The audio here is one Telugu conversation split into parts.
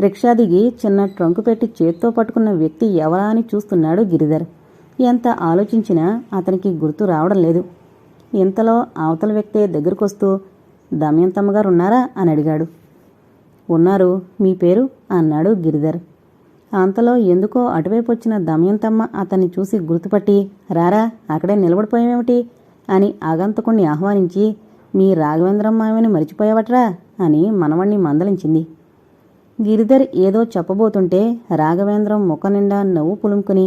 రిక్షా దిగి చిన్న ట్రంకు పెట్టి చేత్తో పట్టుకున్న వ్యక్తి ఎవరా అని చూస్తున్నాడు గిరిధర్. ఎంత ఆలోచించినా అతనికి గుర్తు రావడం లేదు. ఇంతలో అవతల వ్యక్తే దగ్గరకొస్తూ దమయంతమ్మ గారు ఉన్నారా? అని అడిగాడు. ఉన్నారు. మీ పేరు? అన్నాడు గిరిధర్. అంతలో ఎందుకో అటువైపు వచ్చిన దమయంతమ్మ అతన్ని చూసి గుర్తుపట్టి రారా అక్కడే నిలబడిపోయామేమిటి అని ఆగంతకుణ్ణి ఆహ్వానించి మీ రాఘవేంద్రమ్మ ఆమెను మరిచిపోయావట్రా? అని మనవణ్ణి మందలించింది. గిరిధర్ ఏదో చెప్పబోతుంటే రాఘవేంద్రం ముఖ నిండా నవ్వు పులుముకుని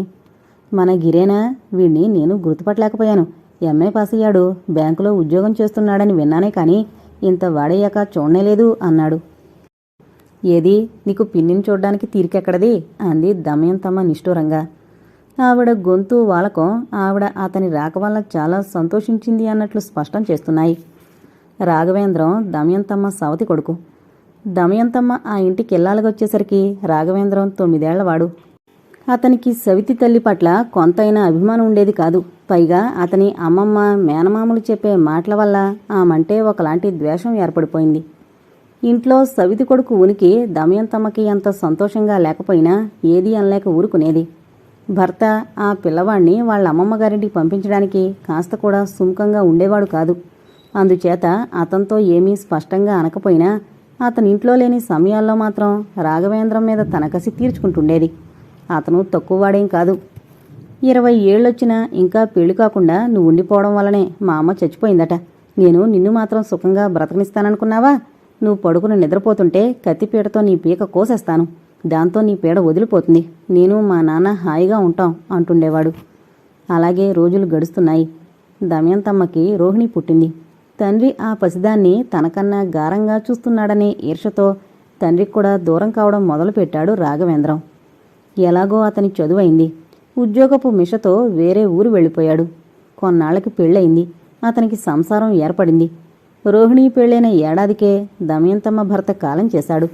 మన గిరేనా వీణ్ణి నేను గుర్తుపట్టలేకపోయాను. ఎంఏ పాస్ అయ్యాడు బ్యాంకులో ఉద్యోగం చేస్తున్నాడని విన్నానే కానీ ఇంత వాడయ్యాక చూడనేలేదు అన్నాడు. ఏది నీకు పిన్నిని చూడ్డానికి తీరికెక్కడది? అంది దమయంతమ్మ నిష్ఠూరంగా. ఆవిడ గొంతు వాలకం ఆవిడ అతని రాక వల్ల చాలా సంతోషించింది అన్నట్లు స్పష్టం చేస్తున్నాయి. రాఘవేంద్రం దమయంతమ్మ సవతి కొడుకు. దమయంతమ్మ ఆ ఇంటికి వచ్చేసరికి రాఘవేంద్రం తొమ్మిదేళ్ళవాడు. అతనికి సవితి తల్లి పట్ల కొంతైనా అభిమానం ఉండేది కాదు. పైగా అతని అమ్మమ్మ మేనమామలు చెప్పే మాటల వల్ల ఆమంటే ఒకలాంటి ద్వేషం ఏర్పడిపోయింది. ఇంట్లో సవితి కొడుకు ఉనికి దమయంతమ్మకి అంత సంతోషంగా లేకపోయినా ఏదీ అనలేక ఊరుకునేది. భర్త ఆ పిల్లవాణ్ణి వాళ్ళ అమ్మమ్మ గారింటికి పంపించడానికి కాస్త కూడా సుముఖంగా ఉండేవాడు కాదు. అందుచేత అతనితో ఏమీ స్పష్టంగా అనకపోయినా అతని ఇంట్లో లేని సమయాల్లో మాత్రం రాఘవేంద్రం మీద తన కసి తీర్చుకుంటుండేది. అతను తక్కువవాడేం కాదు. ఇరవై ఏళ్ళొచ్చినా ఇంకా పెళ్ళి కాకుండా నువ్వు ఉండిపోవడం వల్లనే మా అమ్మ చచ్చిపోయిందట. నేను నిన్ను మాత్రం సుఖంగా బ్రతకనిస్తాననుకున్నావా? నువ్వు పడుకుని నిద్రపోతుంటే కత్తిపీటతో నీ పీక కోసేస్తాను. దాంతో నీ పీడ వదిలిపోతుంది. నేను మా నాన్న హాయిగా ఉంటాం అంటుండేవాడు. అలాగే రోజులు గడుస్తున్నాయి. దమయంతమ్మకి రోహిణి పుట్టింది. తండ్రి ఆ పసిదాన్ని తనకన్నా గారంగా చూస్తున్నాడనే ఈర్షతో తండ్రికి కూడా దూరం కావడం మొదలుపెట్టాడు రాఘవేంద్రం. ఎలాగో అతని చదువైంది. ఉద్యోగపు మిషతో వేరే ఊరు వెళ్ళిపోయాడు. కొన్నాళ్ళకి పెళ్ళయింది. అతనికి సంసారం ఏర్పడింది. రోహిణి పెళ్ళైన ఏడాదికే దమయంతమ్మ భర్త కాలం చేశాడు.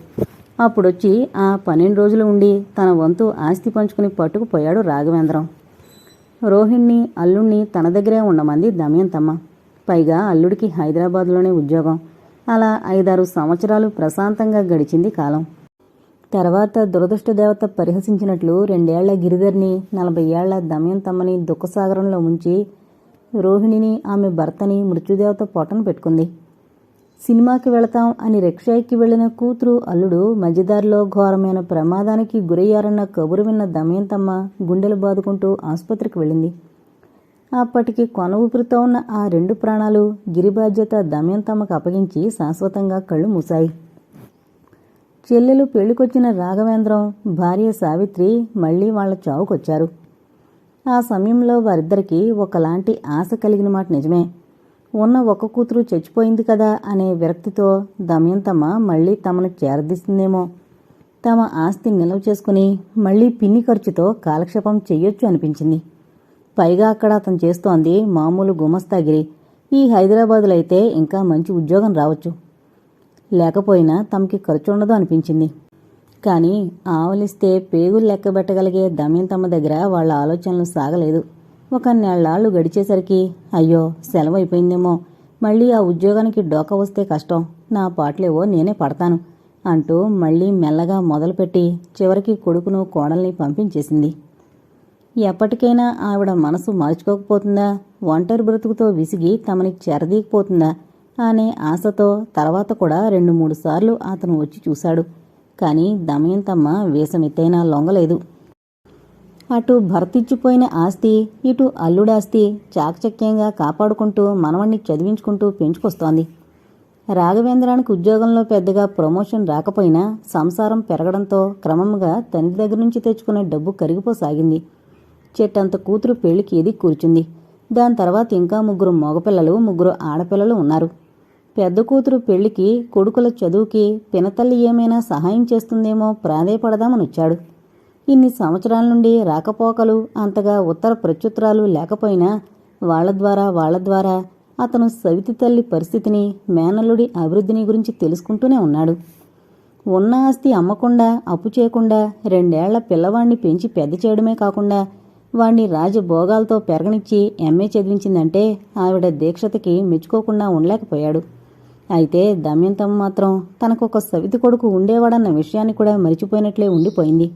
అప్పుడొచ్చి ఆ పన్నెండు రోజులు ఉండి తన వంతు ఆస్తి పంచుకుని పట్టుకుపోయాడు రాఘవేంద్రం. రోహిణ్ణి అల్లుణ్ణి తన దగ్గరే ఉండమంది దమయంతమ్మ. పైగా అల్లుడికి హైదరాబాద్లోనే ఉద్యోగం. అలా ఐదారు సంవత్సరాలు ప్రశాంతంగా గడిచింది కాలం. తర్వాత దురదృష్ట దేవత పరిహసించినట్లు రెండేళ్ళ గిరిధర్ని నలభై ఏళ్ళ దమయంతమ్మని దుఃఖసాగరంలో ఉంచి రోహిణిని ఆమె భర్తని మృత్యుదేవత పోటను పెట్టుకుంది. సినిమాకి వెళతాం అని రిక్షా ఎక్కి వెళ్ళిన కూతురు అల్లుడు మధ్యదారిలో ఘోరమైన ప్రమాదానికి గురయ్యారన్న కబురు విన్న దమయంతమ్మ గుండెలు బాదుకుంటూ ఆసుపత్రికి వెళ్ళింది. అప్పటికి కొన ఊపిరితో ఉన్న ఆ రెండు ప్రాణాలు గిరి బాధ్యత దమయంతమ్మకు అప్పగించి శాశ్వతంగా కళ్ళు మూశాయి. చెల్లెలు పెళ్ళికొచ్చిన రాఘవేంద్రం భార్య సావిత్రి మళ్ళీ వాళ్ళ చావుకొచ్చారు. ఆ సమయంలో వారిద్దరికీ ఒకలాంటి ఆశ కలిగిన మాట నిజమే. ఉన్న ఒక కూతురు చచ్చిపోయింది కదా అనే విరక్తితో దమయంతమ్మ మళ్ళీ తమను చేరదీస్తుందేమో తమ ఆస్తి నిల్వ చేసుకుని మళ్ళీ పిన్ని ఖర్చుతో కాలక్షేపం చెయ్యొచ్చు అనిపించింది. పైగా అక్కడ అతను చేస్తోంది మామూలు గుమస్తాగిరి. ఈ హైదరాబాదులో అయితే ఇంకా మంచి ఉద్యోగం రావచ్చు. లేకపోయినా తమకి ఖర్చు ఉండదు అనిపించింది. కానీ ఆవలిస్తే పేగులు లెక్కబెట్టగలిగే దమయంతమ్మ దగ్గర వాళ్ళ ఆలోచనలు సాగలేదు. ఒక నెలాళ్ళు గడిచేసరికి అయ్యో సెలవు అయిపోయిందేమో మళ్ళీ ఆ ఉద్యోగానికి డోక వస్తే కష్టం. నా పాటలేవో నేనే పడతాను అంటూ మళ్ళీ మెల్లగా మొదలుపెట్టి చివరికి కొడుకును కోడల్ని పంపించేసింది. ఎప్పటికైనా ఆవిడ మనసు మార్చుకోకపోతుందా ఒంటరి బ్రతుకుతో విసిగి తమని చెరదీకపోతుందా అనే ఆశతో తర్వాత కూడా రెండు మూడు సార్లు అతను వచ్చి చూశాడు. కాని దమయంతమ్మ వేసమెత్తైనా లొంగలేదు. అటు భర్తిచ్చిపోయిన ఆస్తి ఇటు అల్లుడాస్తి చాకచక్యంగా కాపాడుకుంటూ మనవణ్ణి చదివించుకుంటూ పెంచుకొస్తోంది. రాఘవేంద్రానికి ఉద్యోగంలో పెద్దగా ప్రమోషన్ రాకపోయినా సంసారం పెరగడంతో క్రమంగా తండ్రి దగ్గర నుంచి తెచ్చుకునే డబ్బు కరిగిపోసాగింది. చెట్టంత కూతురు పెళ్ళికి ఎది కూర్చుంది. దాని తర్వాత ఇంకా ముగ్గురు మగపిల్లలు ముగ్గురు ఆడపిల్లలు ఉన్నారు. పెద్ద కూతురు పెళ్ళికి కొడుకుల చదువుకి పినతల్లి ఏమైనా సహాయం చేస్తుందేమో ప్రాధేయపడదామనొచ్చాడు ఇన్ని సంవత్సరాల నుండి రాకపోకలు అంతగా ఉత్తర ప్రత్యుత్తరాలు లేకపోయినా వాళ్ళ ద్వారా వాళ్ళ ద్వారా అతను సవితి తల్లి పరిస్థితిని మేనల్లుడి అభివృద్ధిని గురించి తెలుసుకుంటూనే ఉన్నాడు. ఉన్న ఆస్తి అమ్మకుండా అప్పు చేయకుండా రెండేళ్ళ పిల్లవాణ్ణి పెంచి పెద్ద చేయడమే కాకుండా వాణ్ణి రాజభోగాలతో పెరగనిచ్చి ఎంఏ చదివించిందంటే ఆవిడ దీక్షతకి మెచ్చుకోకుండా ఉండలేకపోయాడు. అయితే దమయంతమ్మ మాత్రం తనకొక సవితి కొడుకు ఉండేవాడన్న విషయాన్ని కూడా మరిచిపోయినట్లే ఉండిపోయింది.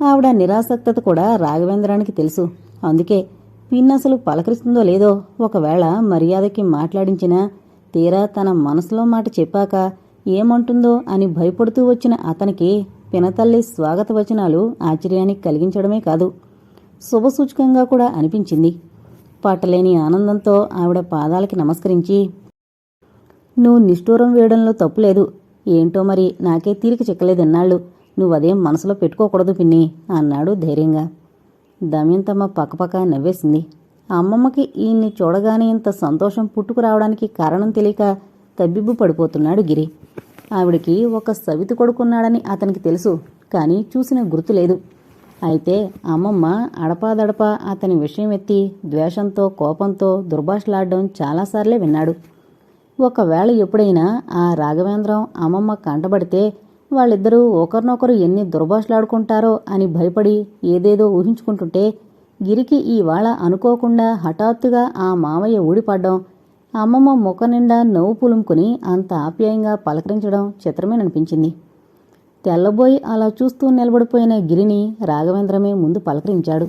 ఆవిడ నిరాసక్తత కూడా రాఘవేంద్రానికి తెలుసు. అందుకే పిన్నసలు పలకరిస్తుందో లేదో ఒకవేళ మర్యాదకి మాట్లాడించినా తీరా తన మనసులో మాట చెప్పాక ఏమంటుందో అని భయపడుతూ వచ్చిన అతనికి పినతల్లి స్వాగత వచనాలు ఆశ్చర్యానికి కలిగించడమే కాదు. శుభసూచకంగా కూడా అనిపించింది. పట్టలేని ఆనందంతో ఆవిడ పాదాలకి నమస్కరించి నువ్వు నిష్ఠూరం వేయడంలో తప్పులేదు. ఏంటో మరి నాకే తీరిక చిక్కలేదన్నాళ్ళు. నువ్వదేం మనసులో పెట్టుకోకూడదు పిన్ని అన్నాడు ధైర్యంగా. దమయంతమ్మ పక్కపక్క నవ్వేసింది. అమ్మమ్మకి ఈయన్ని చూడగానే ఇంత సంతోషం పుట్టుకురావడానికి కారణం తెలియక తబ్బిబ్బు పడిపోతున్నాడు గిరి. ఆవిడికి ఒక సవితి కొడుకున్నాడని అతనికి తెలుసు కానీ చూసిన గుర్తు లేదు. అయితే అమ్మమ్మ అడపాదడపా అతని విషయం ఎత్తి ద్వేషంతో కోపంతో దుర్భాషలాడడం చాలాసార్లే విన్నాడు. ఒకవేళ ఎప్పుడైనా ఆ రాఘవేంద్రం అమ్మమ్మ కంటబడితే వాళ్ళిద్దరూ ఒకరినొకరు ఎన్ని దుర్భాషలాడుకుంటారో అని భయపడి ఏదేదో ఊహించుకుంటుంటే గిరికి ఈవాళ అనుకోకుండా హఠాత్తుగా ఆ మామయ్య ఊడిపడ్డం అమ్మమ్మ ముఖ నిండా నవ్వు పులుముకుని అంత ఆప్యాయంగా పలకరించడం చిత్రమేననిపించింది. తెల్లబోయి అలా చూస్తూ నిలబడిపోయిన గిరిని రాఘవేంద్రమే ముందు పలకరించాడు.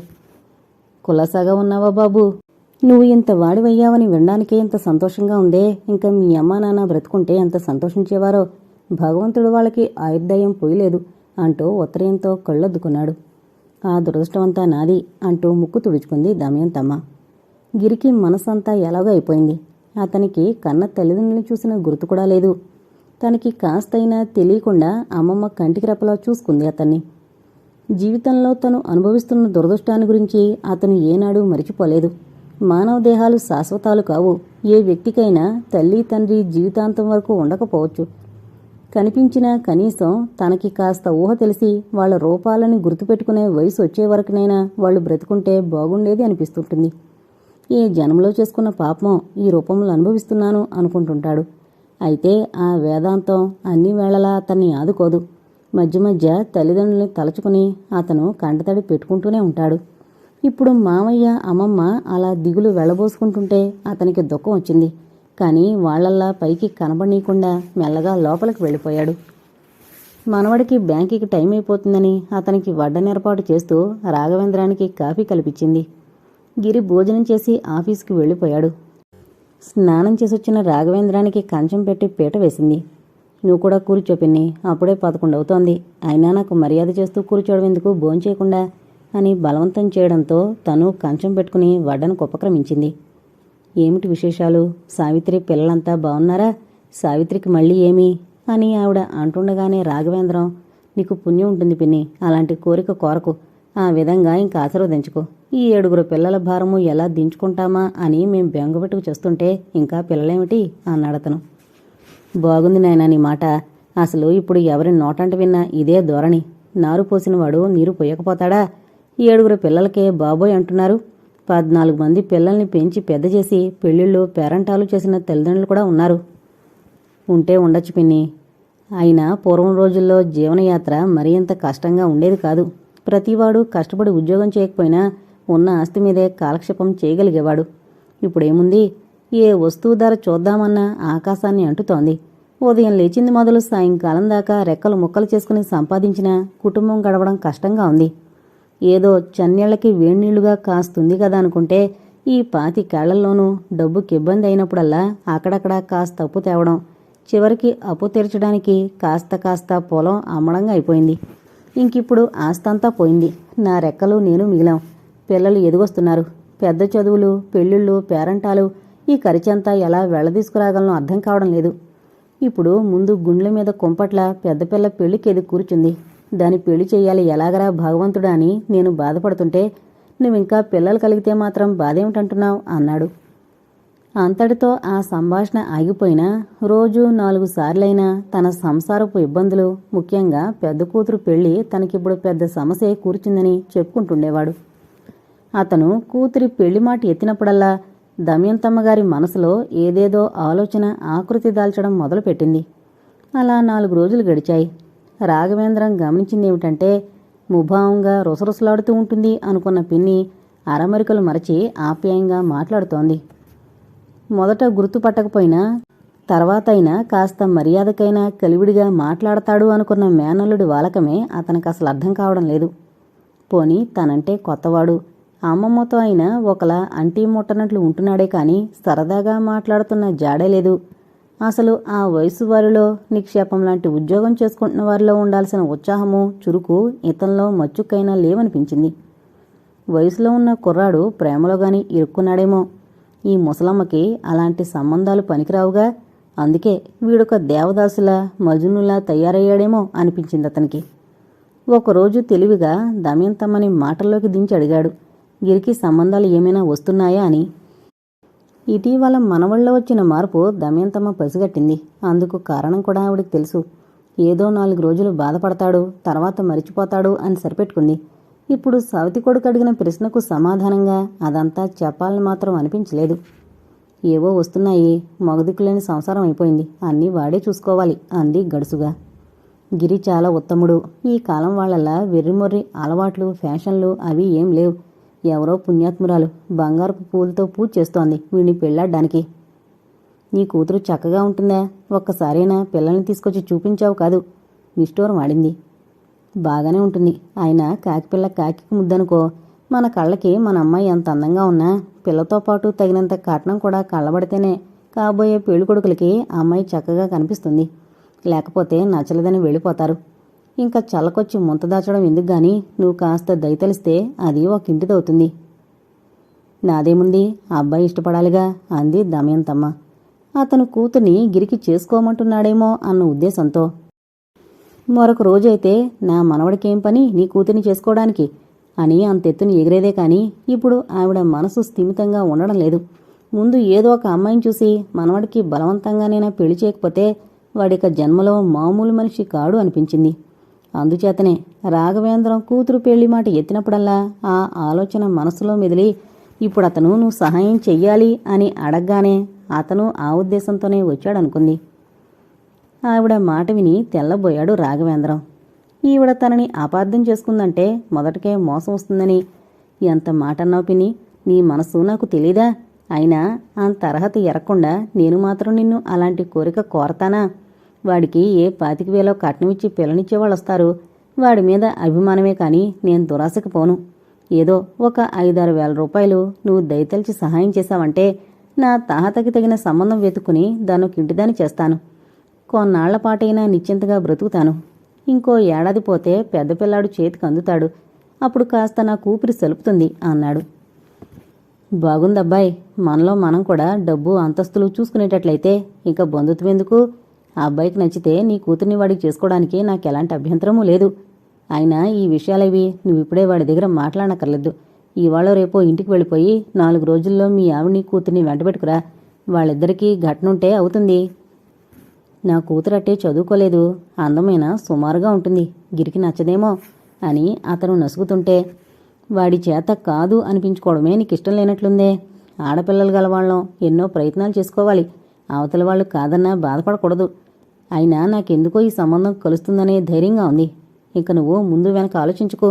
కులాసాగా ఉన్నావా బాబు? నువ్వు ఇంత వాడివయ్యావని వినడానికే ఇంత సంతోషంగా ఉందే? ఇంకా మీ అమ్మా నాన్న బ్రతుకుంటే ఎంత సంతోషించేవారో? భగవంతుడు వాళ్ళకి ఆయుర్దయం పోయలేదు అంటూ ఉత్తరయంతో కళ్ళొద్దుకున్నాడు. ఆ దురదృష్టమంతా నాది అంటూ ముక్కు తుడుచుకుంది దమయంతమ్మ. గిరికి మనసంతా ఎలాగో అయిపోయింది. అతనికి కన్న తల్లిదండ్రులను చూసిన గుర్తు కూడా లేదు. తనకి కాస్తైనా తెలియకుండా అమ్మమ్మ కంటికి రెప్పలా చూసుకుంది అతన్ని. జీవితంలో తను అనుభవిస్తున్న దురదృష్టాన్ని గురించి అతను ఏనాడూ మరిచిపోలేదు. మానవ దేహాలు శాశ్వతాలు కావు. ఏ వ్యక్తికైనా తల్లి తండ్రి జీవితాంతం వరకు ఉండకపోవచ్చు. కనిపించినా కనీసం తనకి కాస్త ఊహ తెలిసి వాళ్ళ రూపాలని గుర్తుపెట్టుకునే వయసు వచ్చే వరకునైనా వాళ్ళు బ్రతుకుంటే బాగుండేది అనిపిస్తుంటుంది. ఈ జన్మలో చేసుకున్న పాపం ఈ రూపంలో అనుభవిస్తున్నాను అనుకుంటుంటాడు. అయితే ఆ వేదాంతం అన్ని వేళలా అతన్ని ఆదుకోదు. మధ్య మధ్య తల్లిదండ్రుల్ని తలుచుకుని అతను కంటతడి పెట్టుకుంటూనే ఉంటాడు. ఇప్పుడు మామయ్య అమ్మమ్మ అలా దిగులు వెళ్ళబోసుకుంటుంటే అతనికి దుఃఖం వచ్చింది. కానీ వాళ్ళల్లా పైకి కనబడనీయకుండా మెల్లగా లోపలికి వెళ్ళిపోయాడు. మనవడికి బ్యాంకుకి టైం అయిపోతుందని అతనికి వడ్డనేర్పాటు చేస్తూ రాఘవేంద్రానికి కాఫీ కల్పించింది. గిరి భోజనం చేసి ఆఫీస్కి వెళ్ళిపోయాడు. స్నానం చేసొచ్చిన రాఘవేంద్రానికి కంచం పెట్టి పీట వేసింది. నువ్వు కూడా కూర్చో పిన్ని అప్పుడే పదకొండు అవుతోంది. అయినా నాకు మర్యాద చేస్తూ కూర్చోవడం ఎందుకు భోంచేయకుండా? అని బలవంతం చేయడంతో తను కంచం పెట్టుకుని వడ్డను ఉపక్రమించింది. ఏమిటి విశేషాలు? సావిత్రి పిల్లలంతా బాగున్నారా? సావిత్రికి మళ్ళీ ఏమి? అని ఆవిడ అంటుండగానే రాఘవేంద్రం నీకు పుణ్యం ఉంటుంది పిన్ని అలాంటి కోరిక కోరకు. ఆ విధంగా ఇంకా ఆశీర్వదించుకో. ఈ ఏడుగురు పిల్లల భారము ఎలా దించుకుంటామా అని మేం బెంగపెట్టుకు చేస్తుంటే ఇంకా పిల్లలేమిటి? అన్నాడతను బాగుంది నాయనా నీ మాట. అసలు ఇప్పుడు ఎవరి నోటంట విన్నా ఇదే ధోరణి. నారు పోసినవాడు నీరు పోయకపోతాడా? ఈ ఏడుగురు పిల్లలకే బాబోయ్ అంటున్నారు. పద్నాలుగు మంది పిల్లల్ని పెంచి పెద్ద చేసి పెళ్ళిళ్ళు పేరంటాలు చేసిన తల్లిదండ్రులు కూడా ఉన్నారు. ఉంటే ఉండొచ్చు పిన్ని. అయినా పూర్వం రోజుల్లో జీవనయాత్ర మరింత కష్టంగా ఉండేది కాదు. ప్రతివాడు కష్టపడి ఉద్యోగం చేయకపోయినా ఉన్న ఆస్తి మీదే కాలక్షేపం చేయగలిగేవాడు. ఇప్పుడేముంది? ఏ వస్తువు ధర చూద్దామన్నా ఆకాశాన్ని అంటుతోంది. ఉదయం లేచింది మొదలు సాయంకాలం దాకా రెక్కలు ముక్కలు చేసుకుని సంపాదించిన కుటుంబం గడవడం కష్టంగా ఉంది. ఏదో చన్నీళ్ళకి వేణీళ్ళుగా కాస్తుంది కదా అనుకుంటే ఈ పాతి కేళ్ళల్లోనూ డబ్బుకి ఇబ్బంది అయినప్పుడల్లా అక్కడక్కడ కాస్త అప్పు తేవడం. చివరికి అప్పు తీర్చడానికి కాస్త కాస్త పొలం అమ్మడంగా అయిపోయింది. ఇంకిప్పుడు ఆస్తంతా పోయింది. నా రెక్కలు నేను మిగిలాం. పిల్లలు ఎదుగొస్తున్నారు. పెద్ద చదువులు పెళ్ళిళ్ళు పేరంటాలు ఈ ఖర్చంతా ఎలా వెళ్ళదీసుకురాగలనో అర్థం కావడం లేదు. ఇప్పుడు ముందు గుండ్ల మీద కుంపట్ల పెద్ద పిల్ల పెళ్ళికి ఎది కూర్చుంది. దాని పెళ్ళి చేయాలి ఎలాగరా భగవంతుడా అని నేను బాధపడుతుంటే నువ్వింకా పిల్లలు కలిగితే మాత్రం బాధేమిటంటున్నావు? అన్నాడు. అంతటితో ఆ సంభాషణ ఆగిపోయినా రోజు నాలుగు సార్లైనా తన సంసారపు ఇబ్బందులు ముఖ్యంగా పెద్ద కూతురు పెళ్ళి తనకిప్పుడు పెద్ద సమస్య కూర్చుందని చెప్పుకుంటుండేవాడు. అతను కూతురి పెళ్ళి మాట ఎత్తినప్పుడల్లా దమయంతమ్మగారి మనసులో ఏదేదో ఆలోచన ఆకృతి దాల్చడం మొదలుపెట్టింది. అలా నాలుగు రోజులు గడిచాయి. రాఘవేంద్రం గమనించిందేమిటంటే ముభావంగా రుసరుసలాడుతూ ఉంటుంది అనుకున్న పిన్ని అరమరికలు మరచి ఆప్యాయంగా మాట్లాడుతోంది. మొదట గుర్తుపట్టకపోయినా తర్వాత అయినా కాస్త మర్యాదకైనా కలివిడిగా మాట్లాడతాడు అనుకున్న మేనల్లుడి వాలకమే అతనికి అసలు అర్థం కావడం లేదు. పోని తనంటే కొత్తవాడు. అమ్మమ్మతో అయినా ఒకలా అంటీ ముట్టనట్లు ఉంటున్నాడే కానీ సరదాగా మాట్లాడుతున్న జాడే లేదు. అసలు ఆ వయసు వారిలో నిక్షేపం లాంటి ఉద్యోగం చేసుకుంటున్న వారిలో ఉండాల్సిన ఉత్సాహము చురుకు ఇతనిలో మచ్చుకైనా లేవనిపించింది. వయసులో ఉన్న కుర్రాడు ప్రేమలో గాని ఇరుక్కున్నాడేమో. ఈ ముసలమ్మకి అలాంటి సంబంధాలు పనికిరావుగా? అందుకే వీడొక దేవదాసులా మజునులా తయారయ్యాడేమో అనిపించింది అతనికి. ఒకరోజు తెలివిగా దమయంతమ్మని మాటల్లోకి దించి అడిగాడు. గిరికి సంబంధాలు ఏమైనా వస్తున్నాయా అని. ఇటీవల మనవళ్ళ వచ్చిన మార్పు దమయంతమ్మ పసిగట్టింది. అందుకు కారణం కూడా ఆవిడకి తెలుసు. ఏదో నాలుగు రోజులు బాధపడతాడు తర్వాత మరిచిపోతాడు అని సరిపెట్టుకుంది. ఇప్పుడు సవతి కొడుకు అడిగిన ప్రశ్నకు సమాధానంగా అదంతా చెప్పాలని మాత్రం అనిపించలేదు. ఏవో వస్తున్నాయి మగదిక్కులేని సంసారం అయిపోయింది అన్నీ వాడే చూసుకోవాలి అంది గడుసుగా. గిరి చాలా ఉత్తముడు. ఈ కాలం వాళ్ళలా వెర్రిమొర్రి అలవాట్లు ఫ్యాషన్లు అవి ఏం లేవు. ఎవరో పుణ్యాత్మురాలు బంగారపు పూలతో పూజ చేస్తోంది వీడిని పెళ్ళాడ్డానికి నీ కూతురు చక్కగా ఉంటుందా? ఒక్కసారైనా పిల్లల్ని తీసుకొచ్చి చూపించావు కాదు నిష్ఠూరం ఆడింది. బాగానే ఉంటుంది. ఆయన కాకిపిల్ల కాకి ముద్దనుకో. మన కళ్ళకి మన అమ్మాయి ఎంత అందంగా ఉన్నా పిల్లతో పాటు తగినంత కట్నం కూడా కళ్ళబడితేనే కాబోయే పెళ్ళి కొడుకులకి ఆ అమ్మాయి చక్కగా కనిపిస్తుంది. లేకపోతే నచ్చలేదని వెళ్ళిపోతారు. ఇంకా చల్లకొచ్చి ముంత దాచడం ఎందుకు గాని నువ్వు కాస్త దయతలిస్తే అది ఒక ఇంటిదవుతుంది నాదేముంది? ఆ అబ్బాయి ఇష్టపడాలిగా అంది దమయంతమ్మ. అతను కూతుని గిరికి చేసుకోమంటున్నాడేమో అన్న ఉద్దేశంతో. మరొక రోజైతే నా మనవడికేం పని? నీ కూతుర్ని చేసుకోవడానికి? అని అంతెత్తుని ఎగిరేదే కాని ఇప్పుడు ఆవిడ మనసు స్థిమితంగా ఉండడం లేదు. ముందు ఏదో ఒక అమ్మాయిని చూసి మనవడికి బలవంతంగానైనా పెళ్ళి చేయకపోతే వాడిక జన్మలో మామూలు మనిషి కాడు అనిపించింది. అందుచేతనే రాఘవేంద్రం కూతురు పెళ్ళి మాట ఎత్తినప్పుడల్లా ఆ ఆలోచన మనసులో మెదిలి ఇప్పుడు అతను నువ్వు సహాయం చెయ్యాలి అని అడగగానే అతను ఆ ఉద్దేశంతోనే వచ్చాడనుకుంది. ఆవిడ మాట విని తెల్లబోయాడు రాఘవేంద్రం. ఈవిడ తనని అపార్థం చేసుకుందంటే మొదటకే మోసం వస్తుందని. ఎంత మాట అన్నావు పిని నీ మనసు నాకు తెలీదా? అయినా అంత అర్హత ఎరకుండా నేను మాత్రం నిన్ను అలాంటి కోరిక కోరతానా? వాడికి ఏ పాతిక వేలో కట్నమిచ్చి పిల్లనిచ్చేవాళ్ళు వస్తారు వాడి మీద అభిమానమే కాని నేను దురాశకు పోను. ఏదో ఒక ఐదారు వేల రూపాయలు నువ్వు దయతలిచి సహాయం చేశావంటే నా తాహతకి తగిన సంబంధం వెతుక్కుని దాన్ని ఇంటిదాని చేస్తాను. కొన్నాళ్ళపాటైనా నిశ్చింతగా బ్రతుకుతాను. ఇంకో ఏడాది పోతే పెద్ద పిల్లాడు చేతికి అందుతాడు. అప్పుడు కాస్త నా కూపిరి సలుపుతుంది అన్నాడు. బాగుందబ్బాయి మనలో మనం కూడా డబ్బు అంతస్తులు చూసుకునేటట్లయితే ఇక బంధుత్వం ఎందుకు? ఆ అబ్బాయికి నచ్చితే నీ కూతుర్ని వాడికి చేసుకోవడానికి నాకు ఎలాంటి అభ్యంతరమూ లేదు. అయినా ఈ విషయాలవి నువ్వు ఇప్పుడే వాడి దగ్గర మాట్లాడనక్కర్లేదు. ఇవాళ రేపో ఇంటికి వెళ్ళిపోయి నాలుగు రోజుల్లో మీ ఆవిడ్ని కూతుర్ని వెంటబెట్టుకురా. వాళ్ళిద్దరికీ ఘటనుంటే అవుతుంది. నా కూతురట్టే చదువుకోలేదు. అందమైన? సుమారుగా ఉంటుంది. గిరికి నచ్చదేమో అని అతను నసుగుతుంటే వాడి చేత కాదు అనిపించుకోవడమే నీకు ఇష్టం లేనట్లుందే. ఆడపిల్లలు గలవాళ్ళం ఎన్నో ప్రయత్నాలు చేసుకోవాలి. అవతల వాళ్ళు కాదన్నా బాధపడకూడదు. అయినా నాకెందుకో ఈ సంబంధం కలుస్తుందనే ధైర్యంగా ఉంది. ఇక నువ్వు ముందు వెనక ఆలోచించుకో.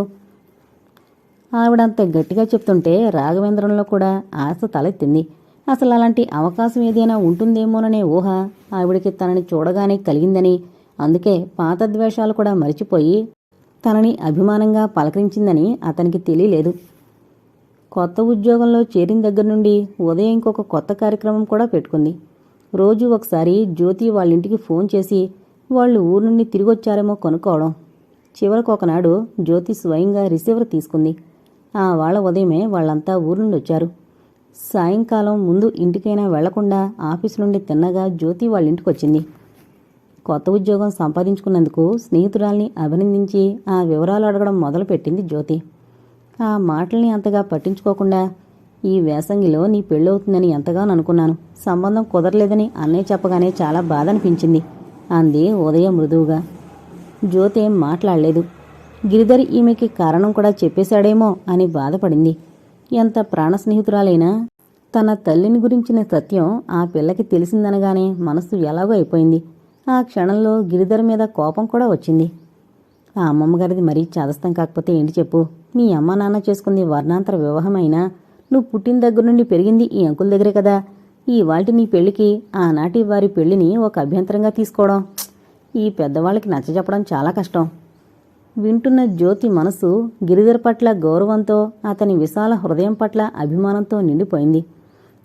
ఆవిడంత గట్టిగా చెప్తుంటే రాఘవేంద్రంలో కూడా ఆశ తలెత్తింది. అసలు అలాంటి అవకాశం ఏదైనా ఉంటుందేమోననే ఊహ ఆవిడికి తనని చూడగానే కలిగిందని. అందుకే పాత ద్వేషాలు కూడా మరిచిపోయి తనని అభిమానంగా పలకరించిందని అతనికి తెలియలేదు. కొత్త ఉద్యోగంలో చేరిన దగ్గర నుండి ఉదయం ఇంకొక కొత్త కార్యక్రమం కూడా పెట్టుకుంది. రోజు ఒకసారి జ్యోతి వాళ్ళ ఇంటికి ఫోన్ చేసి వాళ్ళు ఊరు నుండి తిరిగొచ్చారేమో కొనుక్కోవడం. చివరకు ఒకనాడు జ్యోతి స్వయంగా రిసీవర్ తీసుకుంది. ఆ వాళ్ళ ఉదయమే వాళ్ళంతా ఊరు నుండి వచ్చారు. సాయంకాలం ముందు ఇంటికైనా వెళ్ళకుండా ఆఫీసు నుండి తిన్నగా జ్యోతి వాళ్ళ ఇంటికి వచ్చింది. కొత్త ఉద్యోగం సంపాదించుకున్నందుకు స్నేహితురాల్ని అభినందించి ఆ వివరాలు అడగడం మొదలుపెట్టింది జ్యోతి. ఆ మాటల్ని అంతగా పట్టించుకోకుండా ఈ వేసంగిలో నీ పెళ్ళవుతుందని ఎంతగానో అనుకున్నాను. సంబంధం కుదరలేదని అన్నయ్య చెప్పగానే చాలా బాధ అనిపించింది అంది ఉదయం మృదువుగా. జ్యోతి ఏం మాట్లాడలేదు. గిరిధర్ ఈమెకి కారణం కూడా చెప్పేశాడేమో అని బాధపడింది. ఎంత ప్రాణ స్నేహితురాలైనా తన తల్లిని గురించిన సత్యం ఆ పిల్లకి తెలిసిందనగానే మనస్సు ఎలాగో అయిపోయింది. ఆ క్షణంలో గిరిధర్ మీద కోపం కూడా వచ్చింది. ఆ అమ్మమ్మగారిది మరీ చాదస్తం కాకపోతే ఏంటి చెప్పు? మీ అమ్మ నాన్న చేసుకుంది వర్ణాంతర వివాహమైనా? నువ్వు పుట్టిన దగ్గర నుండి పెరిగింది ఈ అంకుల దగ్గరే కదా. ఈ వాటి నీ పెళ్ళికి ఆనాటి వారి పెళ్ళిని ఒక అభ్యంతరంగా తీసుకోవడం. ఈ పెద్దవాళ్ళకి నచ్చజెప్పడం చాలా కష్టం. వింటున్న జ్యోతి మనసు గిరిధర్ పట్ల గౌరవంతో అతని విశాల హృదయం పట్ల అభిమానంతో నిండిపోయింది.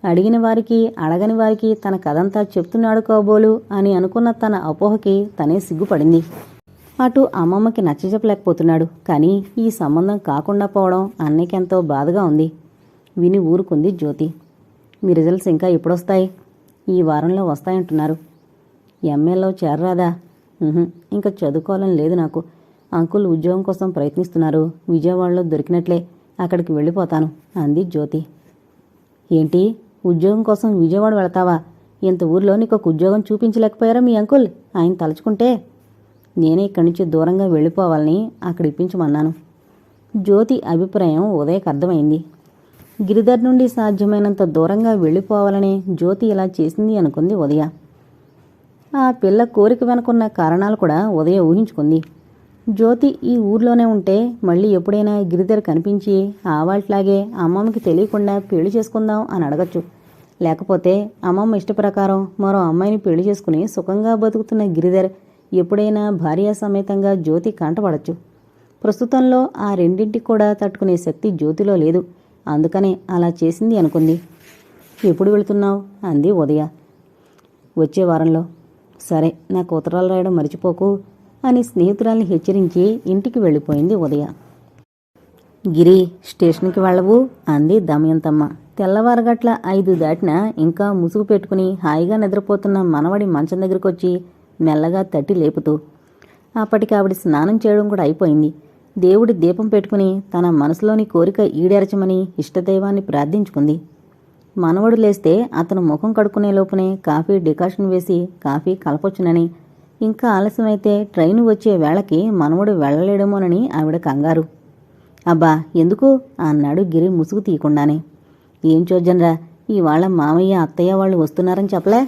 అడిగిన వారికి అడగని వారికి తన కథంతా చెప్తున్నాడు కాబోలు అని అనుకున్న తన అపోహకి తనే సిగ్గుపడింది. అటు అమ్మమ్మకి నచ్చజెప్పలేకపోతున్నాడు కానీ ఈ సంబంధం కాకుండా పోవడం అన్నయ్యకెంతో బాధగా ఉంది. విని ఊరుకుంది జ్యోతి. మీ రిజల్ట్స్ ఇంకా ఎప్పుడొస్తాయి? ఈ వారంలో వస్తాయంటున్నారు. ఎంఏలో చేరరాదా? ఇంకా చదువుకోవాలని లేదు నాకు. అంకుల్ ఉద్యోగం కోసం ప్రయత్నిస్తున్నారు. విజయవాడలో దొరికినట్లే అక్కడికి వెళ్ళిపోతాను అంది జ్యోతి. ఏంటి? ఉద్యోగం కోసం విజయవాడ వెళతావా? ఇంత ఊర్లో నీకు ఒక ఉద్యోగం చూపించలేకపోయారా మీ అంకుల్? ఆయన తలుచుకుంటే నేనే ఇక్కడి నుంచి దూరంగా వెళ్ళిపోవాలని అక్కడ ఇప్పించమన్నాను. జ్యోతి అభిప్రాయం ఉదయకు అర్థమైంది. గిరిధర్ నుండి సాధ్యమైనంత దూరంగా వెళ్ళిపోవాలని జ్యోతి ఇలా చేసింది అనుకుంది ఉదయ. ఆ పిల్ల కోరిక వెనుకున్న కారణాలు కూడా ఉదయ ఊహించుకుంది. జ్యోతి ఈ ఊర్లోనే ఉంటే మళ్ళీ ఎప్పుడైనా గిరిధర్ కనిపించి ఆవాట్లాగే అమ్మమ్మకి తెలియకుండా పెళ్ళి చేసుకుందాం అని అడగచ్చు. లేకపోతే అమ్మమ్మ ఇష్టప్రకారం మరో అమ్మాయిని పెళ్ళి చేసుకుని సుఖంగా బతుకుతున్న గిరిధర్ ఎప్పుడైనా భార్యా సమేతంగా జ్యోతి కంటపడచ్చు. ప్రస్తుతంలో ఆ రెండింటికి కూడా తట్టుకునే శక్తి జ్యోతిలో లేదు. అందుకనే అలా చేసింది అనుకుంది. ఎప్పుడు వెళుతున్నావు? అంది ఉదయ. వచ్చే వారంలో. సరే నాకు ఉత్తరాలు రాయడం మర్చిపోకు. అని స్నేహితురాల్ని హెచ్చరించి ఇంటికి వెళ్ళిపోయింది ఉదయ. గిరి స్టేషన్కి వెళ్ళవు అంది దమయంతమ్మ. తెల్లవారగట్ల ఐదు దాటిన ఇంకా ముసుగు పెట్టుకుని హాయిగా నిద్రపోతున్న మనవడి మంచం దగ్గరకు వచ్చి మెల్లగా తట్టి లేపుతూ అప్పటికి ఆవిడ స్నానం చేయడం కూడా అయిపోయింది. దేవుడి దీపం పెట్టుకుని తన మనసులోని కోరిక ఈడేరచమని ఇష్టదైవాన్ని ప్రార్థించుకుంది. మనవడు లేస్తే అతను ముఖం కడుక్కునే లోపునే కాఫీ డికాషన్ వేసి కాఫీ కలపొచ్చునని ఇంకా ఆలస్యమైతే ట్రైన్ వచ్చే వేళకి మనవడు వెళ్ళలేడమోనని ఆవిడ కంగారు. అబ్బా ఎందుకు? అన్నాడు గిరి ముసుగు తీయకుండానే. ఏం చూద్దాంరా ఇవాళ మామయ్య అత్తయ్య వాళ్ళు వస్తున్నారని చెప్పలే.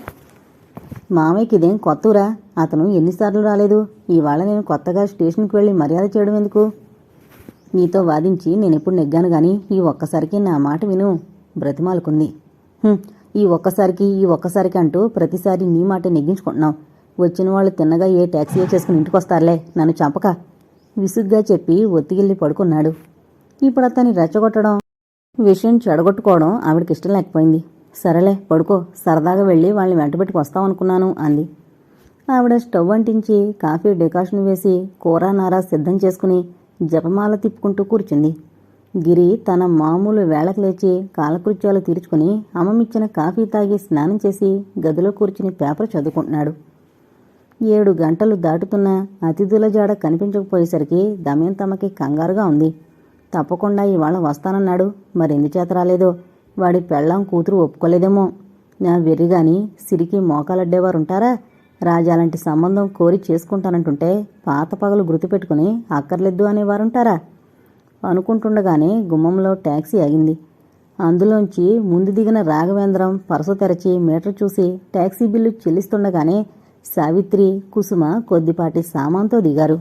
మామయ్యకి ఇదేం కొత్తరా? అతను ఎన్నిసార్లు రాలేదు. ఇవాళ నేను కొత్తగా స్టేషన్కి వెళ్ళి మర్యాద చేయడం ఎందుకు? నీతో వాదించి నేనెప్పుడు నెగ్గాను గాని ఈ ఒక్కసారికి నా మాట విను బ్రతిమాలుకుంది. ఈ ఒక్కసారికి ఈ ఒక్కసారికి అంటూ ప్రతిసారి నీ మాట నెగ్గించుకుంటున్నావు. వచ్చిన వాళ్ళు తిన్నగా ఏ ట్యాక్సీ చేసుకుని ఇంటికి వస్తారులే నన్ను చంపక విసుగ్గా చెప్పి ఒత్తిగిల్లి పడుకున్నాడు. ఇప్పుడు అతన్ని రెచ్చగొట్టడం విషయం చెడగొట్టుకోవడం ఆవిడకి ఇష్టం లేకపోయింది. సరేలే పడుకో సరదాగా వెళ్ళి వాళ్ళని వెంటబెట్టుకు వస్తామనుకున్నాను అంది. ఆవిడ స్టవ్ అంటించి కాఫీ డెకాషన్ వేసి కూర నారా సిద్ధం చేసుకుని జపమాల తిప్పుకుంటూ కూర్చుంది. గిరి తన మామూలు వేళకు లేచి కాలకృత్యాలు తీర్చుకుని అమ్మమిచ్చిన కాఫీ తాగి స్నానం చేసి గదిలో కూర్చుని పేపర్ చదువుకుంటున్నాడు. ఏడు గంటలు దాటుతున్నా అతిథుల జాడ కనిపించకపోయేసరికి దమయంతమ్మకి కంగారుగా ఉంది. తప్పకుండా ఇవాళ వస్తానన్నాడు. మరెందుచేత రాలేదో? వాడి పెళ్ళాం కూతురు ఒప్పుకోలేదేమో. నా వెర్రిగాని సిరికి మోకాలడ్డేవారు ఉంటారా రాజాలాంటి సంబంధం కోరి చేసుకుంటానంటుంటే పాత పగలు గుర్తుపెట్టుకుని అక్కర్లేదు అనేవారుంటారా? అనుకుంటుండగానే గుమ్మంలో ట్యాక్సీ ఆగింది. అందులోంచి ముందు దిగిన రాఘవేంద్రం పరస తెరచి మీటర్ చూసి ట్యాక్సీ బిల్లు చెల్లిస్తుండగానే సావిత్రి కుసుమ కొద్దిపాటి సామాన్తో దిగారు.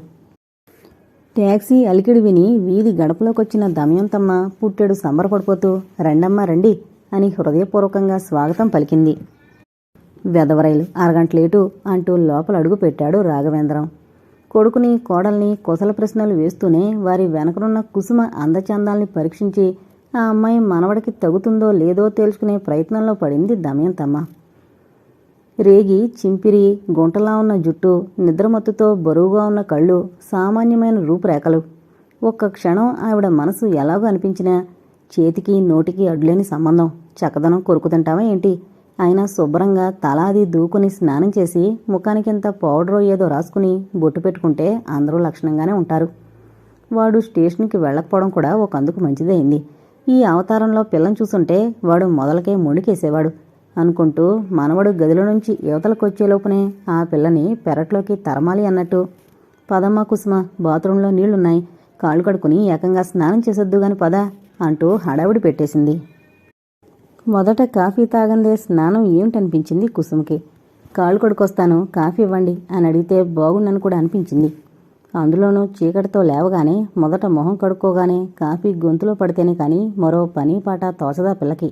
ట్యాక్సీ అలికిడి విని వీధి గడపలోకొచ్చిన దమయంతమ్మ పుట్టెడు సంబరపడిపోతూ రండమ్మా రండి అని హృదయపూర్వకంగా స్వాగతం పలికింది. వెదవరైలు అరగంట లేటు అంటూ లోపల అడుగు పెట్టాడు రాఘవేంద్రం. కొడుకుని కోడల్ని కుశల ప్రశ్నలు వేస్తూనే వారి వెనకనున్న కుసుమ అందచందాల్ని పరీక్షించి ఆ అమ్మాయి మనవడికి తగుతుందో లేదో తేల్చుకునే ప్రయత్నంలో పడింది దమయంతమ్మ. రేగి చింపిరి గుంటలా ఉన్న జుట్టు నిద్రమత్తుతో బరువుగా ఉన్న కళ్ళు సామాన్యమైన రూపురేఖలు. ఒక్క క్షణం ఆవిడ మనసు ఎలాగో అనిపించినా చేతికి నోటికి అడ్లేని సంబంధం. చక్కదనం కొరుకుతుంటావా ఏంటి? అయినా శుభ్రంగా తలాది దూకుని స్నానం చేసి ముఖానికింత పౌడర్ ఏదో రాసుకుని బొట్టు పెట్టుకుంటే అందరూ లక్షణంగానే ఉంటారు. వాడు స్టేషన్కి వెళ్ళకపోవడం కూడా ఒక అందుకు మంచిదైంది. ఈ అవతారంలో పిల్లని చూసుంటే వాడు మొదలకే ముణికేసేవాడు అనుకుంటూ మనవడు గదిలో నుంచి యువతలకొచ్చేలోపునే ఆ పిల్లని పెరట్లోకి తరమాలి అన్నట్టు. పదమ్మ కుసుమ బాత్రూంలో నీళ్ళున్నాయి. కాళ్ళు కడుకుని ఏకంగా స్నానం చేసొద్దు గాని పద అంటూ హడావిడి పెట్టేసింది. మొదట కాఫీ తాగందే స్నానం ఏమిటనిపించింది కుసుమకి. కాళ్ళు కడుకొస్తాను కాఫీ ఇవ్వండి అని అడిగితే బాగుండని కూడా అనిపించింది. అందులోనూ చీకటితో లేవగానే మొదట మొహం కడుక్కోగానే కాఫీ గొంతులో పడితేనే కానీ మరో పని పాట తోచదా పిల్లకి.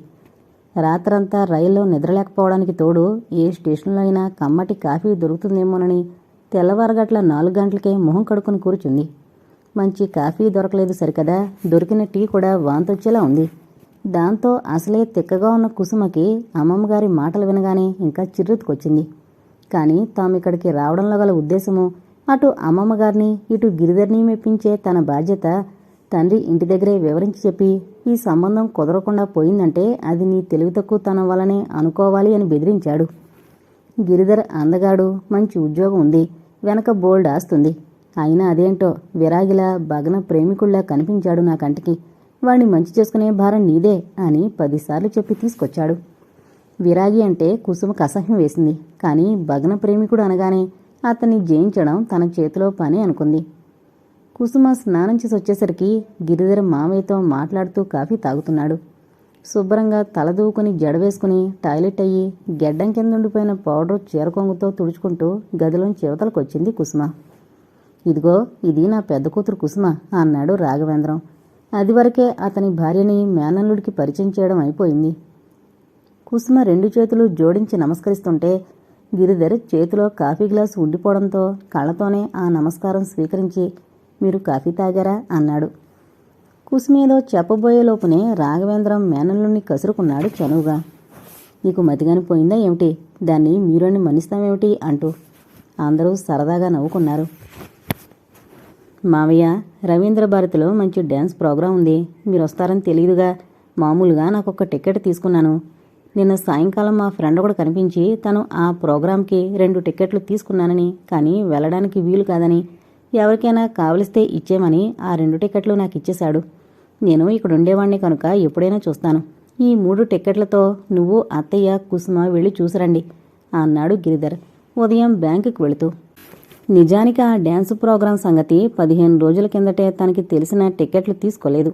రాత్రంతా రైల్లో నిద్రలేకపోవడానికి తోడు ఏ స్టేషన్లో అయినా కమ్మటి కాఫీ దొరుకుతుందేమోనని తెల్లవారగట్ల నాలుగు గంటలకే మొహం కడుక్కుని కూర్చుంది. మంచి కాఫీ దొరకలేదు సరికదా దొరికిన టీ కూడా వాంతొచ్చేలా ఉంది. దాంతో అసలే తిక్కగా ఉన్న కుసుమకి అమ్మమ్మగారి మాటలు వినగానే ఇంకా చిర్రెత్తుకొచ్చింది. కానీ తాము ఇక్కడికి రావడంలో గల ఉద్దేశము అటు అమ్మమ్మగారిని ఇటు గిరిధర్ని మెప్పించే తన బాధ్యత తండ్రి ఇంటి దగ్గరే వివరించి చెప్పి ఈ సంబంధం కుదరకుండా పోయిందంటే అది నీ తెలివి తక్కువతనం వల్లనే అనుకోవాలి అని బెదిరించాడు. గిరిధర్ అందగాడు మంచి ఉద్యోగం ఉంది వెనక బోల్డ్ ఆస్తుంది. అయినా అదేంటో విరాగిలా భగ్న ప్రేమికుల్లా కనిపించాడు నా కంటికి. వాణ్ణి మంచి చేసుకునే భారం నీదే అని పదిసార్లు చెప్పి తీసుకొచ్చాడు. విరాగి అంటే కుసుమకు అసహ్యం వేసింది. కానీ భగ్న ప్రేమికుడు అనగానే అతన్ని జయించడం తన చేతిలో పని అనుకుంది. కుసుమ స్నానం చేసి వచ్చేసరికి గిరిధర మామయ్యతో మాట్లాడుతూ కాఫీ తాగుతున్నాడు. శుభ్రంగా తలదూకుని జడ వేసుకుని టాయిలెట్ అయ్యి గెడ్డం కింద ఉండిపోయిన పౌడర్ చీరకొంగుతో తుడుచుకుంటూ గదిలోంచి యువతలకు వచ్చింది కుసుమ. ఇదిగో ఇది నా పెద్ద కూతురు కుసుమ అన్నాడు రాఘవేంద్రం. అదివరకే అతని భార్యని మేనల్లుడికి పరిచయం చేయడం అయిపోయింది కుసుమ రెండు చేతులు జోడించి నమస్కరిస్తుంటే గిరిధర్ చేతిలో కాఫీ గ్లాసు ఉండిపోవడంతో కళ్ళతోనే ఆ నమస్కారం స్వీకరించి మీరు కాఫీ తాగారా? అన్నాడు. కుసుమేదో చెప్పబోయే లోపునే రాఘవేంద్రం మేనల్లుని కసురుకున్నాడు చనువుగా. నీకు మతిగాని పోయిందా ఏమిటి? దాన్ని మీరని మన్నిస్తామేమిటి? అంటూ అందరూ సరదాగా నవ్వుకున్నారు. మావయ్య రవీంద్ర భారతిలో మంచి డ్యాన్స్ ప్రోగ్రాం ఉంది. మీరు వస్తారని తెలియదుగా. మామూలుగా నాకు ఒక టికెట్ తీసుకున్నాను. నిన్న సాయంకాలం మా ఫ్రెండ్ కూడా కనిపించి తను ఆ ప్రోగ్రాంకి రెండు టికెట్లు తీసుకున్నానని కానీ వెళ్ళడానికి వీలు కాదని ఎవరికైనా కావలిస్తే ఇచ్చేమని ఆ రెండు టికెట్లు నాకు ఇచ్చేశాడు. నేను ఇక్కడ ఉండేవాణ్ణి కనుక ఎప్పుడైనా చూస్తాను. ఈ మూడు టికెట్లతో నువ్వు అత్తయ్య కుసుమ వెళ్ళి చూసిరండి అన్నాడు గిరిధర్ ఉదయం బ్యాంకుకు వెళుతూ. నిజానికి ఆ డ్యాన్స్ ప్రోగ్రాం సంగతి పదిహేను రోజుల కిందటే తనకి తెలిసిన టిక్కెట్లు తీసుకోలేదు.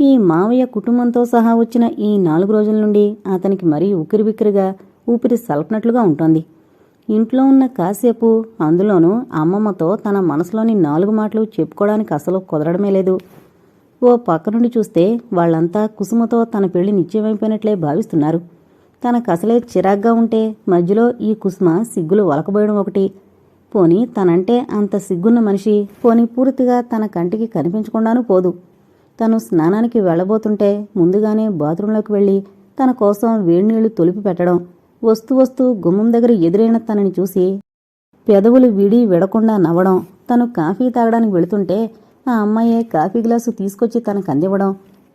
ఈ మావయ్య కుటుంబంతో సహా వచ్చిన ఈ నాలుగు రోజుల నుండి అతనికి మరీ ఉక్కిరిబిక్కిరిగా ఊపిరి సలపనట్లుగా ఉంటోంది. ఇంట్లో ఉన్న కాసేపు అందులోనూ అమ్మమ్మతో తన మనసులోని నాలుగు మాటలు చెప్పుకోవడానికి అసలు కుదరడమే లేదు. ఓ పక్క నుండి చూస్తే వాళ్ళంతా కుసుమతో తన పెళ్ళి నిశ్చయమైపోయినట్లే భావిస్తున్నారు. తనకు అసలే చిరాగ్గా ఉంటే మధ్యలో ఈ కుసుమ సిగ్గులు వలకబోయడం ఒకటి. పోని తనంటే అంత సిగ్గున్న మనిషి పోని పూర్తిగా తన కంటికి కనిపించకుండానూ పోదు. తను స్నానానికి వెళ్ళబోతుంటే ముందుగానే బాత్రూంలోకి వెళ్ళి తన కోసం వేడినీళ్ళు తొలిపి పెట్టడం. వస్తూ వస్తూ గుమ్మం దగ్గర ఎదురైన తనని చూసి పెదవులు విడి విడకుండా నవ్వడం తను కాఫీ తాగడానికి వెళుతుంటే ఆ అమ్మాయే కాఫీ గ్లాసు తీసుకొచ్చి తనకు అందివ్వడం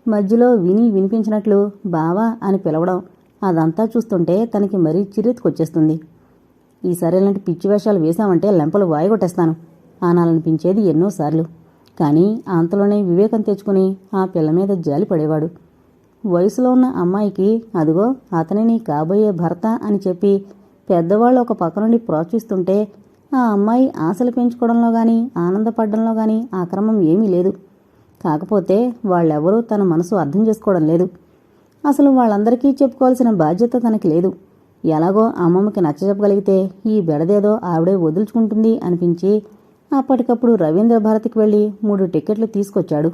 మధ్యలో విని వినిపించినట్లు బావా అని పిలవడం అదంతా చూస్తుంటే తనకి మరీ చిరెత్తుకొచ్చేస్తుంది ఈసారి ఇలాంటి పిచ్చి వేషాలు వేశామంటే లెంపలు వాయగొట్టేస్తాను అనాలనిపించేది ఎన్నోసార్లు. కానీ అంతలోనే వివేకం తెచ్చుకుని ఆ పిల్ల మీద జాలి పడేవాడు వయసులో ఉన్న అమ్మాయికి అదిగో అతని నీ కాబోయే భర్త అని చెప్పి పెద్దవాళ్ళు ఒక పక్క నుండి ప్రోత్సహిస్తుంటే ఆ అమ్మాయి ఆశలు పెంచుకోవడంలో గాని ఆనందపడడంలో గాని ఆ క్రమం ఏమీ లేదు. కాకపోతే వాళ్ళెవరూ తన మనసు అర్థం చేసుకోవడం లేదు. అసలు వాళ్ళందరికీ చెప్పుకోవాల్సిన బాధ్యత తనకి లేదు. ఎలాగో అమ్మమ్మకి నచ్చజెప్పగలిగితే ఈ బెడదేదో ఆవిడే వదులుచుకుంటుంది అనిపించి అప్పటికప్పుడు రవీంద్ర భారతికి వెళ్ళి మూడు టికెట్లు తీసుకొచ్చాడు.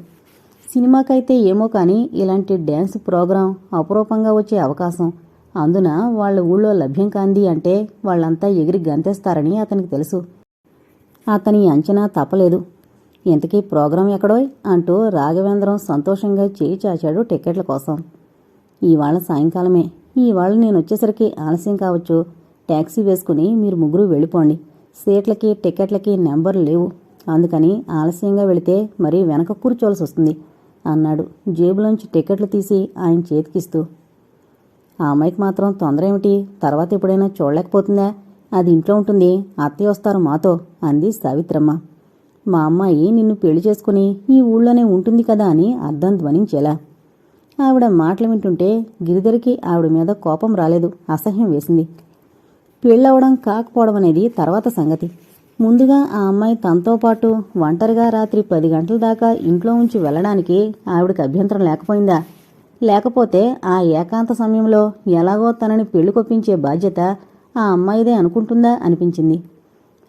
సినిమాకైతే ఏమో కానీ ఇలాంటి డ్యాన్స్ ప్రోగ్రాం అపురూపంగా వచ్చే అవకాశం. అందున వాళ్ళ ఊళ్ళో లభ్యం కాంది అంటే వాళ్ళంతా ఎగిరి గంతేస్తారని అతనికి తెలుసు. అతని అంచనా తప్పలేదు. ఇంతకీ ప్రోగ్రాం ఎక్కడోయ్? అంటూ రాఘవేంద్రం సంతోషంగా చేయి చాచాడు టికెట్ల కోసం. ఇవాళ సాయంకాలమే. ఇవాళ నేను వచ్చేసరికి ఆలస్యం కావచ్చు. ట్యాక్సీ వేసుకుని మీరు ముగ్గురు వెళ్ళిపోండి. సీట్లకి టికెట్లకి నెంబర్లు లేవు. అందుకని ఆలస్యంగా వెళితే మరీ వెనక కూర్చోవలసి వస్తుంది అన్నాడు. జేబులోంచి టికెట్లు తీసి ఆయన చేతికిస్తూ. ఆ అమ్మాయికి మాత్రం తొందర ఏమిటి? తర్వాత ఎప్పుడైనా చూడలేకపోతుందా? అది ఇంట్లో ఉంటుంది. అత్తయ్య వస్తారు మాతో అంది సావిత్రమ్మ. మా అమ్మాయి నిన్ను పెళ్ళి చేసుకుని ఈ ఊళ్ళోనే ఉంటుంది కదా అని అర్థం ధ్వనించేలా. ఆవిడ మాటలు వింటుంటే గిరిధరికి ఆవిడ మీద కోపం రాలేదు. అసహ్యం వేసింది. పెళ్ళవడం కాకపోవడం అనేది తర్వాత సంగతి. ముందుగా ఆ అమ్మాయి తనతో పాటు ఒంటరిగా రాత్రి పది గంటల దాకా ఇంట్లో ఉంచి వెళ్ళడానికి ఆవిడకి అభ్యంతరం లేకపోయిందా? లేకపోతే ఆ ఏకాంత సమయంలో ఎలాగో తనని పెళ్ళికొప్పించే బాధ్యత ఆ అమ్మాయిదే అనుకుంటుందా అనిపించింది.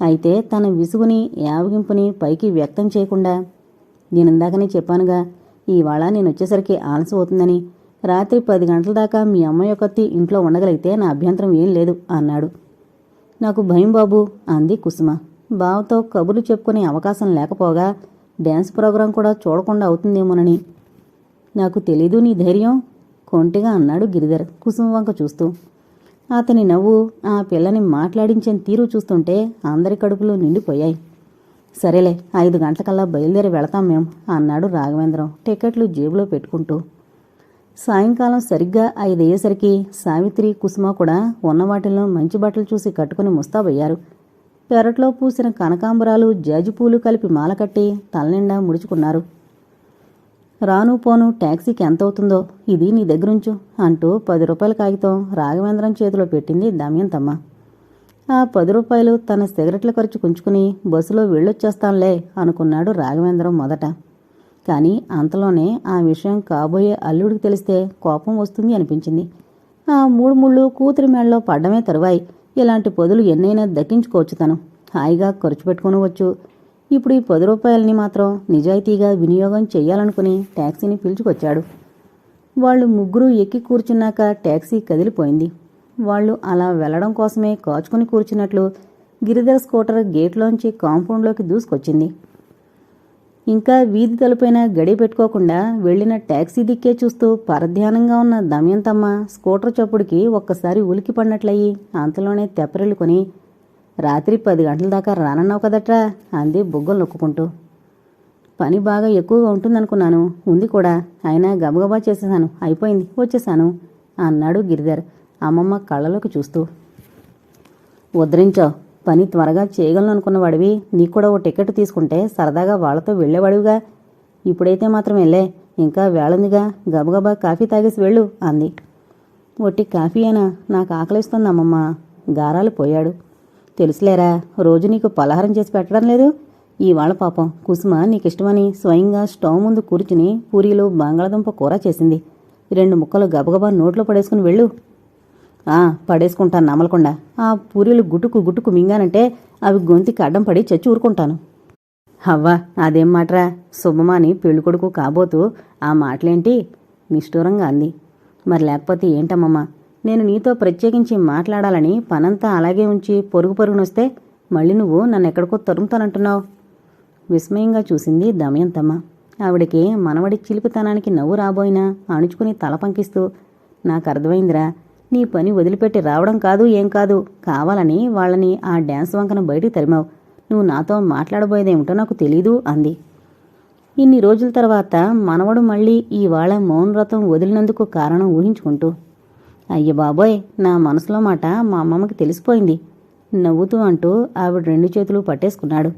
అయితే తన విసుగుని యావగింపుని పైకి వ్యక్తం చేయకుండా నేనిందాకనే చెప్పానుగా ఇవాళ నేను వచ్చేసరికి ఆలస్యం అవుతుందని రాత్రి పది గంటల దాకా మీ అమ్మాయి ఒకత్తి ఇంట్లో ఉండగలిగితే నా అభ్యంతరం ఏం లేదు అన్నాడు. నాకు భయం బాబు అంది కుసుమ. బావతో కబుర్లు చెప్పుకునే అవకాశం లేకపోగా డ్యాన్స్ ప్రోగ్రాం కూడా చూడకుండా అవుతుందేమోనని. నాకు తెలీదు నీ ధైర్యం కొంటిగా అన్నాడు గిరిధర్ కుసుమ వంక చూస్తూ. అతని నవ్వు ఆ పిల్లని మాట్లాడించని తీరు చూస్తుంటే అందరి కడుపులు నిండిపోయాయి. సరేలే ఐదు గంటలకల్లా బయలుదేరి వెళతాం మేం అన్నాడు రాఘవేంద్రం టికెట్లు జేబులో పెట్టుకుంటూ. సాయంకాలం సరిగ్గా ఐదయ్యేసరికి సావిత్రి కుసుమ కూడా ఉన్న వాటిల్లో మంచి బట్టలు చూసి కట్టుకుని ముస్తాబయ్యారు. పెరట్లో పూసిన కనకాంబరాలు జాజిపూలు కలిపి మాల కట్టి తలనిండా ముడుచుకున్నారు. రాను పోను ట్యాక్సీకి ఎంత అవుతుందో ఇది నీ దగ్గరుంచు అంటూ పది రూపాయల కాగితం రాఘవేంద్రం చేతిలో పెట్టింది దమయంతమ్మ. ఆ పది రూపాయలు తన సిగరెట్ల ఖర్చు కుంచుకుని బస్సులో వెళ్ళొచ్చేస్తాంలే అనుకున్నాడు రాఘవేంద్రం మొదట. కానీ అంతలోనే ఆ విషయం కాబోయే అల్లుడికి తెలిస్తే కోపం వస్తుంది అనిపించింది. ఆ మూడు ముళ్ళు కూతురి మేడలో పడ్డమే తరువాయి. ఇలాంటి పొదులు ఎన్నైనా దక్కించుకోవచ్చు తను. హాయిగా ఖర్చు పెట్టుకునవచ్చు ఇప్పుడు ఈ పది రూపాయలని మాత్రం నిజాయితీగా వినియోగం చెయ్యాలనుకుని ట్యాక్సీని పిలుచుకొచ్చాడు. వాళ్ళు ముగ్గురు ఎక్కి కూర్చున్నాక ట్యాక్సీ కదిలిపోయింది. వాళ్ళు అలా వెళ్ళడం కోసమే కాచుకుని కూర్చున్నట్లు గిరిధర్ స్కూటర్ గేట్లోంచి కాంపౌండ్లోకి దూసుకొచ్చింది. ఇంకా వీధి తలుపైన గడి పెట్టుకోకుండా వెళ్ళిన ట్యాక్సీ దిక్కే చూస్తూ పరధ్యానంగా ఉన్న దమయంతమ్మ స్కూటర్ చప్పుడికి ఒక్కసారి ఉలికి పడినట్లయి అంతలోనే తెప్పరిల్లుకొని రాత్రి పది గంటల దాకా రానన్నావు కదట్రా? అంది బుగ్గలు నొక్కుంటూ పని బాగా ఎక్కువగా ఉంటుందనుకున్నాను. ఉంది కూడా. అయినా గబగబా చేసేసాను. అయిపోయింది. వచ్చేసాను అన్నాడు గిరిధర్ అమ్మమ్మ కళ్ళలోకి చూస్తూ. ఉద్ధరించావు. పని త్వరగా చేయగలను అనుకున్నవాడివి నీకు కూడా ఓ టికెట్ తీసుకుంటే సరదాగా వాళ్ళతో వెళ్ళేవాడివిగా ఇప్పుడైతే మాత్రం వెళ్ళే. ఇంకా వేళందిగా. గబగబా కాఫీ తాగేసి వెళ్ళు అంది. ఒట్టి కాఫీ అయినా నాకు ఆకలిస్తుంది అమ్మమ్మ. గారాలు పోయాడు. తెలుసులేరా రోజు నీకు పలహారం చేసి పెట్టడం లేదు? ఇవాళ పాపం కుసుమ నీకిష్టమని స్వయంగా స్టవ్ ముందు కూర్చుని పూరీలు బంగాళదుంప కూర చేసింది. రెండు ముక్కలు గబగబా నోట్లో పడేసుకుని వెళ్ళు. పడేసుకుంటాను నమ్మలకుండా ఆ పూరీలు గుటుకు గుట్టుకు మింగానంటే అవి గొంతికి అడ్డం పడి చచ్చి ఊరుకుంటాను. అవ్వా అదేం మాట్రా? శుభమాని పెళ్ళికొడుకు కాబోతూ ఆ మాటలేంటి? నిష్ఠూరంగా అంది. మరి లేకపోతే ఏంటమ్మమ్మా? నేను నీతో ప్రత్యేకించి మాట్లాడాలని పనంతా అలాగే ఉంచి పొరుగు పొరుగునొస్తే మళ్ళీ నువ్వు నన్ను ఎక్కడికో తరుముతానంటున్నావు. విస్మయంగా చూసింది దమయంతమ్మ. ఆవిడకి మనవడి చిలిపితనానికి నవ్వు రాబోయినా అణుచుకుని తల పంకిస్తూ నాకు అర్థమైందిరా నీ పని వదిలిపెట్టి రావడం కాదు ఏం కాదు. కావాలని వాళ్ళని ఆ డ్యాన్స్ వంకన బయటికి తరిమావు. నువ్వు నాతో మాట్లాడబోయేదేమిటో నాకు తెలీదు అంది. ఇన్ని రోజుల తర్వాత మనవడు మళ్ళీ ఇవాళ మౌన వ్రతం వదిలినందుకు కారణం ఊహించుకుంటూ అయ్య బాబోయ్ నా మనసులో మాట మా అమ్మమ్మకి తెలిసిపోయింది. నవ్వుతూ అంటూ ఆవిడ రెండు చేతులు పట్టేసుకున్నాడు.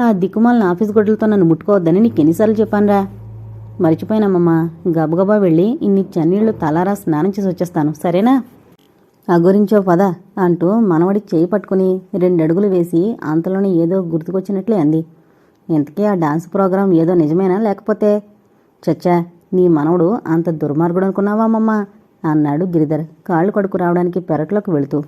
ఆ దిక్కుమాలిన ఆఫీస్ గొడ్డలతో నన్ను ముట్టుకోవద్దని నీకు ఎన్నిసార్లు చెప్పానురా? మర్చిపోయినమ్మమ్మా గబగబా వెళ్ళి ఇన్ని చన్నీళ్ళు తలారా స్నానం చేసి వచ్చేస్తాను. సరేనా? ఆ గురించో పద అంటూ మనవడి చేయి పట్టుకుని రెండడుగులు వేసి అంతలోనే ఏదో గుర్తుకొచ్చినట్లే అంది. ఇంతకీ ఆ డాన్స్ ప్రోగ్రాం ఏదో నిజమేనా లేకపోతే? చచ్చా నీ మనవడు అంత దుర్మార్గుడు అనుకున్నావా అమ్మమ్మ? అన్నాడు గిరిధర్ కాళ్ళు కడుకు రావడానికి పెరట్లోకి వెళుతూ.